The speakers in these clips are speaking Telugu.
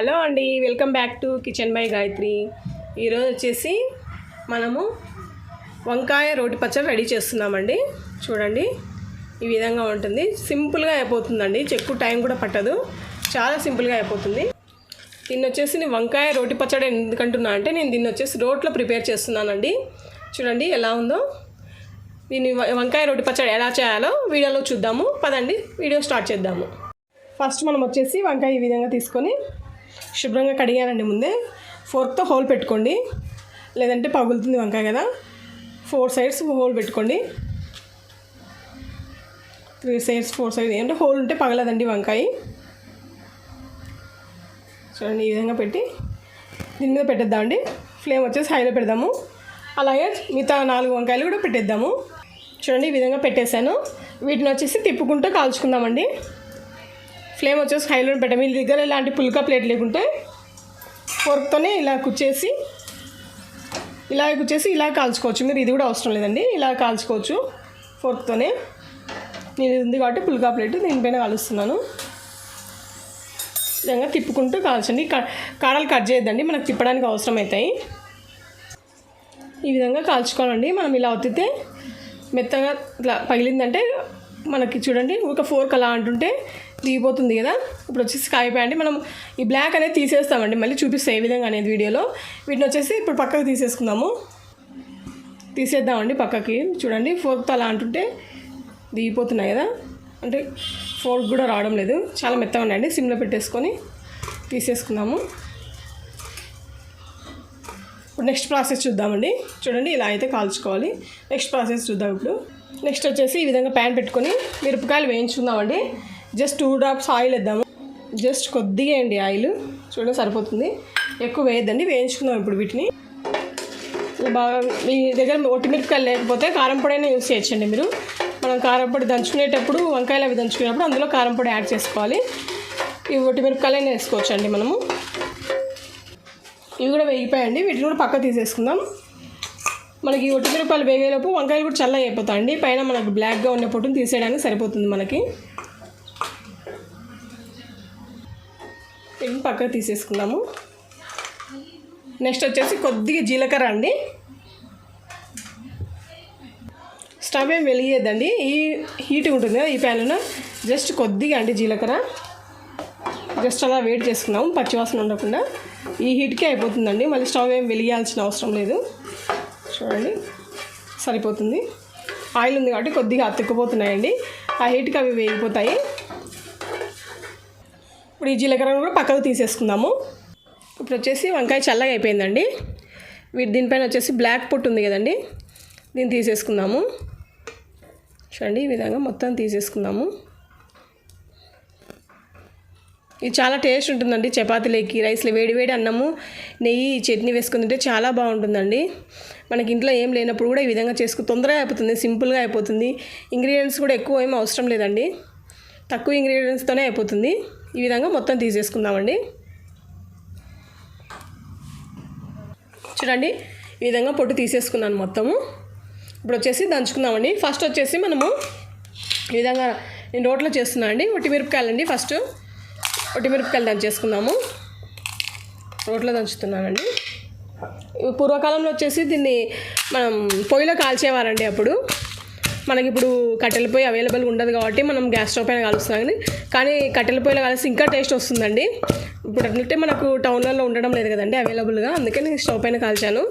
హలో అండి welcome back to kitchen by Gayatri. ఈరోజు వచ్చేసి మనము వంకాయ రోటి పచ్చడి రెడీ చేస్తున్నామండి. చూడండి ఈ విధంగా ఉంటుంది. సింపుల్గా అయిపోతుందండి. చెక్కు టైం కూడా పట్టదు. చాలా సింపుల్గా అయిపోతుంది. దీన్ని వచ్చేసి నేను వంకాయ రోటి పచ్చడి ఎందుకంటున్నా అంటే నేను దీన్ని వచ్చేసి రోట్లో ప్రిపేర్ చేస్తున్నానండి. చూడండి ఎలా ఉందో. దీన్ని వ- వంకాయ రోటి పచ్చడి ఎలా చేయాలో వీడియోలో చూద్దాము. పదండి వీడియో స్టార్ట్ చేద్దాము. ఫస్ట్ మనం వచ్చేసి వంకాయ ఈ విధంగా తీసుకొని శుభ్రంగా కడిగానండి ముందే. ఫోర్క్తో హోల్ పెట్టుకోండి. లేదంటే పగులుతుంది వంకాయ కదా. ఫోర్ సైడ్స్ హోల్ పెట్టుకోండి. త్రీ సైడ్స్ ఫోర్ సైడ్స్ ఏంటంటే హోల్ ఉంటే పగలదండి వంకాయ. చూడండి ఈ విధంగా పెట్టి దీని మీద పెట్టేద్దామండి ఫ్లేమ్ వచ్చేసి హైలో పెడదాము. అలాగే మిగతా నాలుగు వంకాయలు కూడా పెట్టేద్దాము. చూడండి ఈ విధంగా పెట్టేశాను. వీటిని వచ్చేసి తిప్పుకుంటూ కాల్చుకుందామండి. ఫ్లేమ్ వచ్చేసి హైలో పెట్టాం. మీ దగ్గర ఇలాంటి పుల్కా ప్లేట్ లేకుంటే ఫోర్క్తోనే ఇలా కుచ్చేసి ఇలా కుచ్చేసి ఇలా కాల్చుకోవచ్చు. మీరు ఇది కూడా అవసరం లేదండి. ఇలా కాల్చుకోవచ్చు ఫోర్క్తోనే. నేను ఇది ఉంది కాబట్టి పుల్కా ప్లేట్ దీనిపైన కాలుస్తున్నాను. విధంగా తిప్పుకుంటూ కాల్చండి. కాడలు కట్ చేయొద్దండి. మనకు తిప్పడానికి అవసరం అవుతాయి ఈ విధంగా కాల్చుకోవాలండి. మనం ఇలా ఒత్తితే మెత్తగా ఇట్లా పగిలిందంటే మనకి చూడండి ఒక ఫోర్క్ అలా అంటుంటే దిగిపోతుంది కదా. ఇప్పుడు వచ్చేసి అంటే మనం ఈ బ్లాక్ అనేది తీసేస్తామండి. మళ్ళీ చూపిస్తే ఏ విధంగా అనేది వీడియోలో. వీటిని వచ్చేసి ఇప్పుడు పక్కకు తీసేసుకుందాము. తీసేద్దామండి పక్కకి. చూడండి ఫోర్క్తో అలా అంటుంటే దిగిపోతున్నాయి కదా. అంటే ఫోర్క్ కూడా రావడం లేదు. చాలా మెత్తగా ఉన్నాయండి. సిమ్లో పెట్టేసుకొని తీసేసుకుందాము. ఇప్పుడు నెక్స్ట్ ప్రాసెస్ చూద్దామండి. చూడండి ఇలా అయితే కాల్చుకోవాలి. నెక్స్ట్ ప్రాసెస్ చూద్దాం ఇప్పుడు. నెక్స్ట్ వచ్చేసి ఈ విధంగా ప్యాన్ పెట్టుకొని మిరపకాయలు వేయించుకుందామండి. జస్ట్ టూ డ్రాప్స్ ఆయిల్ వేద్దాము. జస్ట్ కొద్దిగా అండి ఆయిల్. చూడండి సరిపోతుంది. ఎక్కువ వేయద్దండి. వేయించుకుందాం ఇప్పుడు వీటిని. బాగా మీ దగ్గర ఒట్టి మిరపకాయలు లేకపోతే కారంపొడి అయినా యూస్ చేయొచ్చండి మీరు. మనం కారంపొడి దంచుకునేటప్పుడు వంకాయలు అవి దంచుకునేటప్పుడు అందులో కారంపొడి యాడ్ చేసుకోవాలి. ఇవి ఒట్టి మిరపకాయలైనా వేసుకోవచ్చండి మనము. ఇవి కూడా వేగిపోయాయండి. వీటిని కూడా పక్క తీసేసుకుందాం. మనకి ఈ ఒట్టి వేగేలోపు వంకాయలు కూడా చల్లగా అయిపోతాయండి పైన మనకు బ్లాక్గా ఉన్న పొట్టును తీసేయడానికి సరిపోతుంది మనకి. వీటిని పక్కకు తీసేసుకున్నాము నెక్స్ట్ వచ్చేసి కొద్దిగా జీలకర్ర అండి. స్టవ్ ఏం వెలిగేద్దండి ఈ హీట్ ఉంటుంది కదా ఈ ప్యాన్లో జస్ట్ కొద్దిగా అండి జీలకర్ర. జస్ట్ అలా వెయిట్ చేసుకున్నాము పచ్చివాసన ఉండకుండా. ఈ హీట్కే అయిపోతుందండి. మళ్ళీ స్టవ్ ఏం వెలిగాల్సిన అవసరం లేదు. చూడండి. సరిపోతుంది. ఆయిల్ ఉంది కాబట్టి కొద్దిగా అతుక్కుపోతున్నాయండి. ఆ హీట్కి అవి వేగిపోతాయి. ఇప్పుడు ఈ జీలకర్రను కూడా పక్కకు తీసేసుకుందాము. ఇప్పుడు వచ్చేసి వంకాయ చల్లగా అయిపోయిందండి. వీటి దీనిపైన వచ్చేసి బ్లాక్ పొట్టు ఉంది కదండి. దీన్ని తీసేసుకుందాము. చూడండి ఈ విధంగా మొత్తం తీసేసుకుందాము. ఇది చాలా టేస్ట్ ఉంటుందండి. చపాతీలేకి రైస్లో వేడివేడి అన్నము నెయ్యి చట్నీ వేసుకుని తింటే చాలా బాగుంటుందండి. మనకి ఇంట్లో ఏం లేనప్పుడు కూడా ఈ విధంగా చేసుకు తొందరగా అయిపోతుంది సింపుల్గా అయిపోతుంది. ఇంగ్రీడియంట్స్ కూడా ఎక్కువ ఏం అవసరం లేదండి. తక్కువ ఇంగ్రీడియంట్స్తోనే అయిపోతుంది. ఈ విధంగా మొత్తం తీసేసుకుందామండి. చూడండి ఈ విధంగా పొట్టు తీసేసుకున్నాను మొత్తము. ఇప్పుడు వచ్చేసి దంచుకుందామండి. ఫస్ట్ వచ్చేసి మనము ఈ విధంగా నేను రోట్లో చేస్తున్నాను అండి ఒట్టి మిరపకాయలండి ఫస్ట్. ఒట్టిమిరపకాయలు దంచేసుకుందాము. రోట్లో దంచుతున్నానండి. పూర్వకాలంలో వచ్చేసి దీన్ని మనం పొయ్యిలో కాల్చేవారండి అప్పుడు. మనకి ఇప్పుడు కట్టెల పొయ్యి అవైలబుల్ ఉండదు కాబట్టి మనం గ్యాస్ స్టవ్ పైన కాలుస్తున్నాం కానీ కానీ కట్టెల పొయ్యిలో కలిసి ఇంకా టేస్ట్ వస్తుందండి. ఇప్పుడు అట్లంటే మనకు టౌన్లలో ఉండడం లేదు కదండి అవైలబుల్గా. అందుకే నేను స్టవ్ పైన కాల్చాను.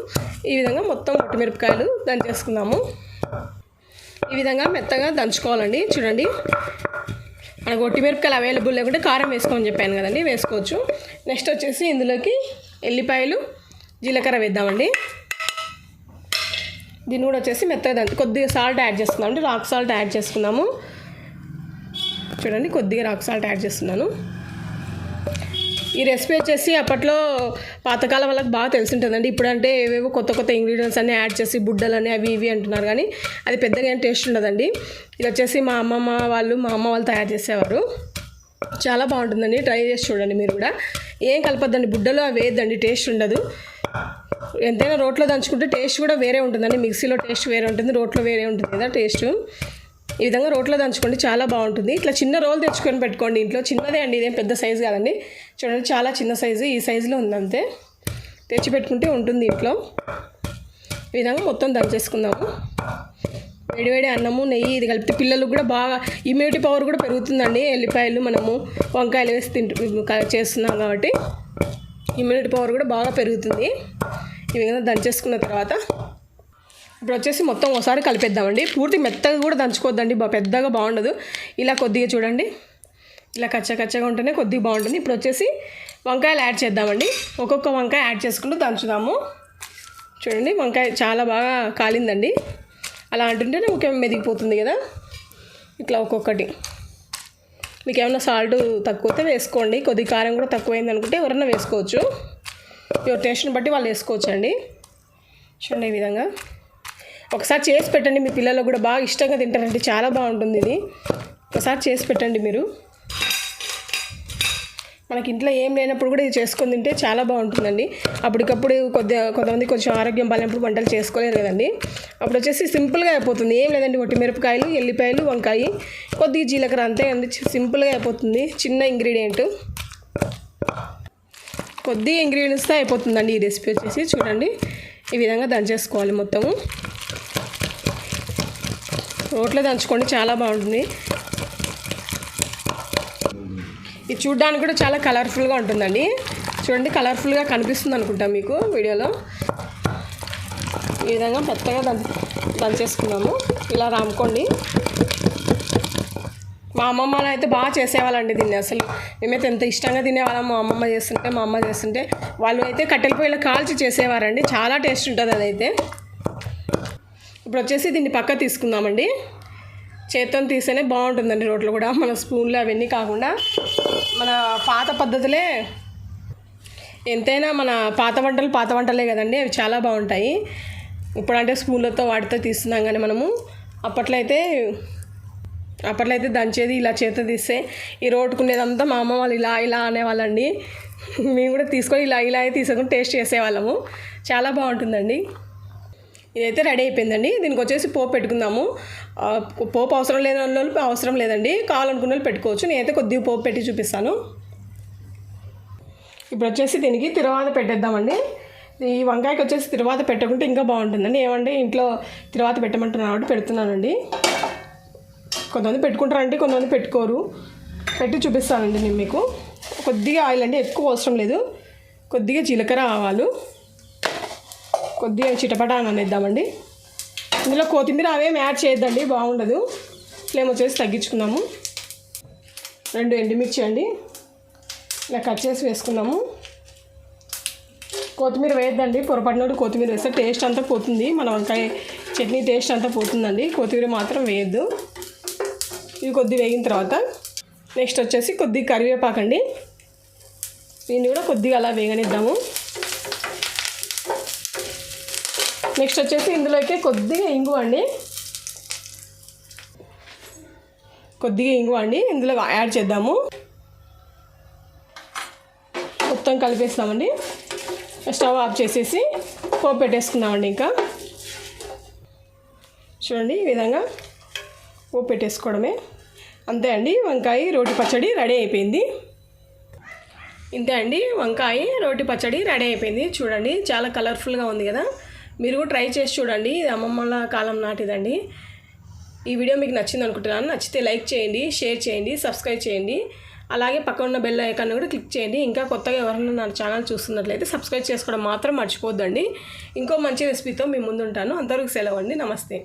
ఈ విధంగా మొత్తం మిరపకాయలు దంచేసుకుందాము. ఈ విధంగా మెత్తగా దంచుకోవాలండి. చూడండి. మనకు ఒట్టి మిరపకాయలు అవైలబుల్ లేకుంటే కారం వేసుకోమని చెప్పాను కదండి వేసుకోవచ్చు. నెక్స్ట్ వచ్చేసి ఇందులోకి ఎల్లిపాయలు జీలకర్ర వేద్దామండి. దీన్ని కూడా వచ్చేసి మెత్తగా కొద్దిగా సాల్ట్ యాడ్ చేసుకుందాం అంటే రాక్ సాల్ట్ యాడ్ చేసుకుందాము చూడండి కొద్దిగా రాక్ సాల్ట్ యాడ్ చేస్తున్నాను. ఈ రెసిపీ వచ్చేసి అప్పట్లో పాతకాలం వాళ్ళకి బాగా తెలుసుంటుందండి. ఇప్పుడంటే ఏవేవో కొత్త కొత్త ఇంగ్రీడియంట్స్ అన్నీ యాడ్ చేసి బుడ్డలని అవి ఇవి అంటున్నారు. కానీ అది పెద్దగా ఏం టేస్ట్ ఉండదండి. ఇది వచ్చేసి మా అమ్మమ్మ వాళ్ళు మా అమ్మ వాళ్ళు తయారు చేసేవారు. చాలా బాగుంటుందండి. ట్రై చేసి చూడండి మీరు కూడా. ఏం కలపద్దండి? బుడ్డలో అవి వేయద్దండి. టేస్ట్ ఉండదు. ఎంతైనా రోట్లో దంచుకుంటే టేస్ట్ కూడా వేరే ఉంటుందండి. మిక్సీలో టేస్ట్ వేరే ఉంటుంది. రోట్లో వేరే ఉంటుంది కదా టేస్ట్ ఈ విధంగా రోట్లో దంచుకోండి చాలా బాగుంటుంది. ఇట్లా చిన్న రోల్ తెచ్చుకొని పెట్టుకోండి ఇంట్లో. చిన్నదే అండి ఇదేం పెద్ద సైజు కాదండి. చూడండి చాలా చిన్న సైజు ఈ సైజులో ఉంది అంతే తెచ్చి పెట్టుకుంటే ఉంటుంది ఇంట్లో. ఈ విధంగా మొత్తం దంచేసుకుందాము. వేడివేడి అన్నము నెయ్యి ఇది కలిపితే పిల్లలకు కూడా బాగా ఇమ్యూనిటీ పవర్ కూడా పెరుగుతుందండి. ఎల్లిపాయలు మనము వంకాయలు వేసి తింటు చేస్తున్నాం కాబట్టి ఇమ్యూనిటీ పవర్ కూడా బాగా పెరుగుతుంది. ఈ విధంగా దంచేసుకున్న తర్వాత ఇప్పుడు వచ్చేసి మొత్తం ఒకసారి కలిపేద్దామండి. పూర్తి మెత్తగా కూడా దంచుకోవద్దండి. బా పెద్దగా బాగుండదు. ఇలా కొద్దిగా చూడండి. ఇలా కచ్చ కచ్చగా ఉంటేనే కొద్దిగా బాగుంటుంది. ఇప్పుడు వచ్చేసి వంకాయలు యాడ్ చేద్దామండి. ఒక్కొక్క వంకాయ యాడ్ చేసుకుంటూ దంచుదాము. చూడండి వంకాయ చాలా బాగా కాలిందండి. అలా అంటుంటేనే ముఖ్యం మెదిగిపోతుంది కదా. ఇట్లా ఒక్కొక్కటి. మీకు ఏమైనా సాల్ట్ తక్కువైతే వేసుకోండి. కొద్ది కారం కూడా తక్కువైంది అనుకుంటే ఎవరైనా వేసుకోవచ్చు. ఎవరి టేస్ట్ని బట్టి వాళ్ళు వేసుకోవచ్చు అండి చూడండి ఈ విధంగా. ఒకసారి చేసి పెట్టండి మీ పిల్లలు కూడా బాగా ఇష్టంగా తింటారండి చాలా బాగుంటుంది ఇది. ఒకసారి చేసి పెట్టండి మీరు. మనకి ఇంట్లో ఏం లేనప్పుడు కూడా ఇది చేసుకొని తింటే చాలా బాగుంటుందండి. అప్పటికప్పుడు కొద్దిగా కొంతమంది కొంచెం ఆరోగ్యం బాగాలేనప్పుడు వంటలు చేసుకోలేరు కదండి. అప్పుడు వచ్చేసి సింపుల్గా అయిపోతుంది. ఏం లేదండి ఒట్టి మిరపకాయలు ఎల్లిపాయలు వంకాయ కొద్దిగా జీలకర్ర అంతే అండి. సింపుల్గా అయిపోతుంది. చిన్న ఇంగ్రీడియంట్. కొద్ది ఇంగ్రీడియంట్స్తో అయిపోతుందండి ఈ రెసిపీ వచ్చేసి. చూడండి ఈ విధంగా దంచేసుకోవాలి మొత్తము. రోట్లో దంచుకోండి చాలా బాగుంటుంది. ఇది చూడడానికి కూడా చాలా కలర్ఫుల్గా ఉంటుందండి. చూడండి కలర్ఫుల్గా కనిపిస్తుంది అనుకుంటా మీకు వీడియోలో. ఈ విధంగా పెద్దగా దంచ దంచేసుకున్నాము. ఇలా రాముకోండి. మా అమ్మమ్మ అయితే బాగా చేసేవాళ్ళండి దీన్ని అసలు. మేమైతే ఎంత ఇష్టంగా తినేవాళ్ళం మా అమ్మమ్మ చేస్తుంటే మా అమ్మ చేస్తుంటే. వాళ్ళు అయితే కట్టెల పొయ్యిలో కాల్చి చేసేవారండి. చాలా టేస్ట్ ఉంటుంది అదైతే. ఇప్పుడు వచ్చేసి దీన్ని పక్క తీసుకుందామండి. చేత్తో తీస్తేనే బాగుంటుందండి రోట్లు కూడా. మన స్పూన్లు అవన్నీ కాకుండా మన పాత పద్ధతులే ఎంతైనా మన పాత వంటలు పాత వంటలే కదండి. అవి చాలా బాగుంటాయి. ఇప్పుడంటే స్పూన్లతో వాటితో తీస్తున్నాం కానీ మనము. అప్పట్లో అయితే అప్పట్లో అయితే దంచేది ఇలా చేత తీస్తే ఈ రోడ్డుకునేదంతా మా అమ్మ వాళ్ళు ఇలా ఇలా అనేవాళ్ళండి. మేము కూడా తీసుకొని ఇలా ఇలా తీసుకొని టేస్ట్ చేసేవాళ్ళము. చాలా బాగుంటుందండి. ఇదైతే రెడీ అయిపోయిందండి. దీనికి వచ్చేసి పోపు పెట్టుకుందాము. పోపు అవసరం లేని వాళ్ళు అవసరం లేదండి. కావాలనుకున్న వాళ్ళు పెట్టుకోవచ్చు. నేనైతే కొద్దిగా పోపు పెట్టి చూపిస్తాను. ఇప్పుడు వచ్చేసి దీనికి తిరువాత పెట్టేద్దామండి. ఈ వంకాయకి వచ్చేసి తిరువాత పెట్టకుంటే ఇంకా బాగుంటుందండి. ఏమంటే ఇంట్లో తిరువాత పెట్టమంటున్నాను కాబట్టి పెడుతున్నానండి. కొంతమంది పెట్టుకుంటారండి కొంతమంది పెట్టుకోరు. పెట్టి చూపిస్తానండి నేను మీకు. కొద్దిగా ఆయిల్ అండి. ఎక్కువ అవసరం లేదు. కొద్దిగా జీలకర్ర ఆవాలు. కొద్దిగా చిటపటా అని అనేద్దామండి ఇందులో కొత్తిమీర అవేం యాడ్ చేయొద్దండి బాగుండదు. ఫ్లేమ్ వచ్చేసి తగ్గించుకున్నాము రెండు ఎండుమిర్చి అండి. ఇలా కట్ చేసి వేసుకున్నాము. కొత్తిమీర వేయద్దండి పొరపాటునోడు కొత్తిమీర వేస్తే టేస్ట్ అంతా పోతుంది. మన వంకాయ చట్నీ టేస్ట్ అంతా పోతుందండి. కొత్తిమీర మాత్రం వేయద్దు. ఇది కొద్ది వేగిన తర్వాత నెక్స్ట్ వచ్చేసి కొద్ది కరివేపాకండి. దీన్ని కూడా కొద్దిగా అలా వేగనిద్దాము. నెక్స్ట్ వచ్చేసి ఇందులోకి కొద్దిగా ఇంగు అండి. కొద్దిగా ఇంగు అండి. ఇందులో యాడ్ చేద్దాము. మొత్తం కలిపేస్తామండి. స్టవ్ ఆఫ్ చేసేసి పోపు పెట్టేసుకుందామండి ఇంకా. చూడండి ఈ విధంగా పోపు పెట్టేసుకోవడమే. అంతే అండి వంకాయ రోటి పచ్చడి రెడీ అయిపోయింది. ఇంతే అండి వంకాయ రోటి పచ్చడి రెడీ అయిపోయింది. చూడండి చాలా కలర్ఫుల్గా ఉంది కదా. మీరు కూడా ట్రై చేసి చూడండి. ఇది అమ్మమ్మల కాలం నాటిదండి. ఈ వీడియో మీకు నచ్చింది అనుకుంటున్నాను. నచ్చితే లైక్ చేయండి షేర్ చేయండి సబ్స్క్రైబ్ చేయండి. అలాగే పక్కన ఉన్న బెల్ ఐకాన్ కూడా క్లిక్ చేయండి. ఇంకా కొత్తగా ఎవరైనా నా ఛానల్ చూస్తున్నట్లయితే సబ్స్క్రైబ్ చేసుకోవడం మాత్రం మర్చిపోద్దండి. ఇంకో మంచి రెసిపీతో మీ ముందు ఉంటాను అంతవరకు సెలవు అండి. నమస్తే.